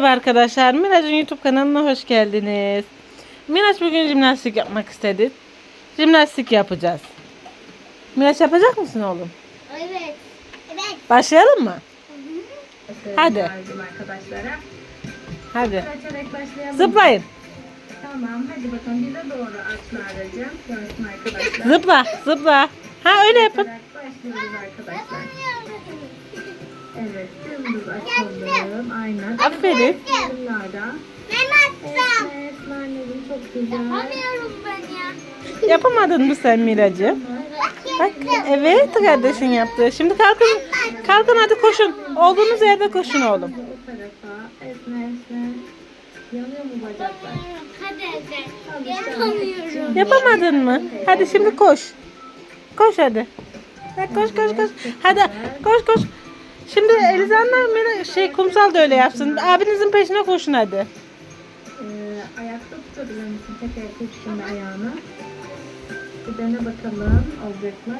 Merhaba arkadaşlar. Miraç'ın YouTube kanalına hoş geldiniz. Miraç bugün jimnastik yapmak istedi. Jimnastik yapacağız. Miraç yapacak mısın oğlum? Evet. Evet. Başlayalım mı? Hadi. Yardım arkadaşlara. Hadi. Başlayalım. Zıplayın. Tamam hadi bakalım bize doğru açma. Görsün arkadaşlar. Zıpla. Zıpla. Ha öyle yapın. Başlıyoruz arkadaşlar. Evet dümdüz açalım. Aynen. Aferin. Bunlardan. Ben attım. Evet anneciğim çok güzel. Yapamıyorum ben ya. Yapamadın mı sen Miracığım? Bak evet kardeşin yaptı. Şimdi kalkın. Kalkın hadi koşun. Olduğunuz yerde koşun oğlum. O tarafa esne esne. Yanıyor mu bacaklar? Hadi hadi. Yapamıyorum. Yapamadın mı? Hadi şimdi koş. Koş hadi. Hadi koş koş koş. Hadi koş koş. Şimdi Elizan'la şey kumsal da öyle yapsın. Abinizin peşine koşun hadi. Ee, ayakta tutabilir misin? Tek ayakta tut şimdi ayağını. Bir dene bakalım olacak mı?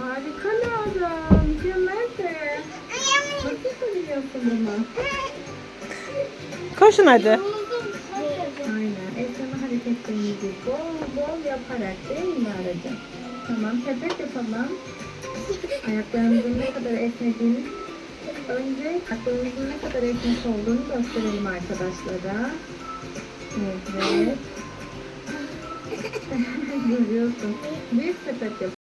Harika lazım. Mükemmelsin. Nasıl yapabiliyorsun bunu? Koşun hadi. Aynen. Esneme hareketlerinizi bol bol yaparak değil mi aracım? Tamam. Sepet yapalım. Ayaklarımızın ne kadar esnediğini önce ayaklarımızın ne kadar esnek olduğunu gösterelim arkadaşlara. Evet. Görüyorsun. Büyük sepet yap.